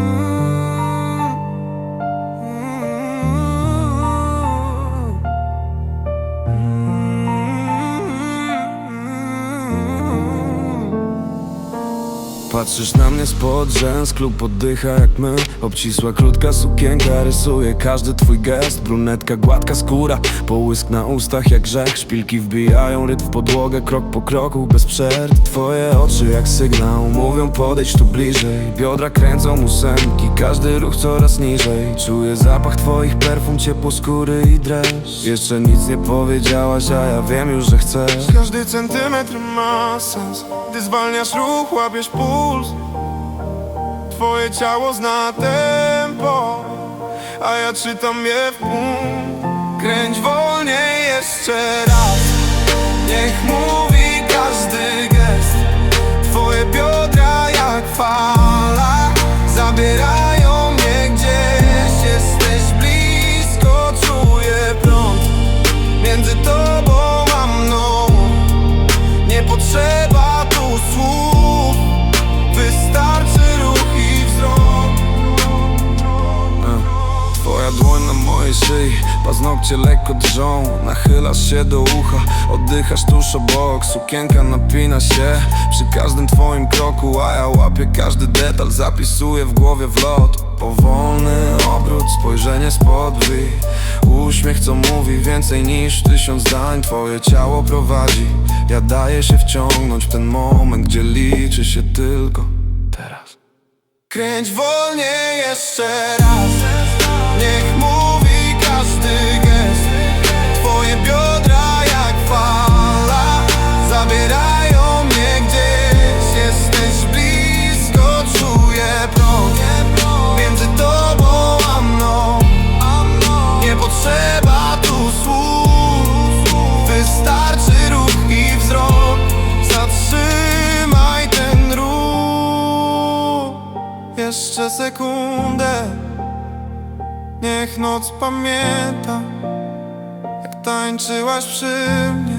Mm-hmm. Patrzysz na mnie spod rzęs, klub oddycha jak my. Obcisła krótka sukienka rysuje każdy twój gest. Brunetka, gładka skóra, połysk na ustach jak grzech. Szpilki wbijają rytm w podłogę, krok po kroku bez przerw. Twoje oczy jak sygnał, mówią podejdź tu bliżej. Biodra kręcą ósemki, każdy ruch coraz niżej. Czuję zapach twoich perfum, ciepło skóry i dreszcz Jeszcze nic nie powiedziałaś, a ja wiem już, że chcesz. Każdy centymetr ma sens. Gdy zwalniasz ruch, łapiesz puls. Twoje ciało zna tempo A ja czytam je w punkt. Kręć wolniej jeszcze raz Niech mówi Dłoń na mojej szyi, paznokcie lekko drżą Nachylasz się do ucha, oddychasz tuż obok Sukienka napina się. Przy każdym twoim kroku A ja łapię każdy detal, zapisuję w głowie wlot. Powolny obrót, spojrzenie spod brwi Uśmiech co mówi więcej niż tysiąc zdań Twoje ciało prowadzi, ja daję się wciągnąć w ten moment Gdzie liczy się tylko teraz. Kręć wolniej jeszcze raz Jeszcze sekundę. Niech noc pamięta Jak tańczyłaś przy mnie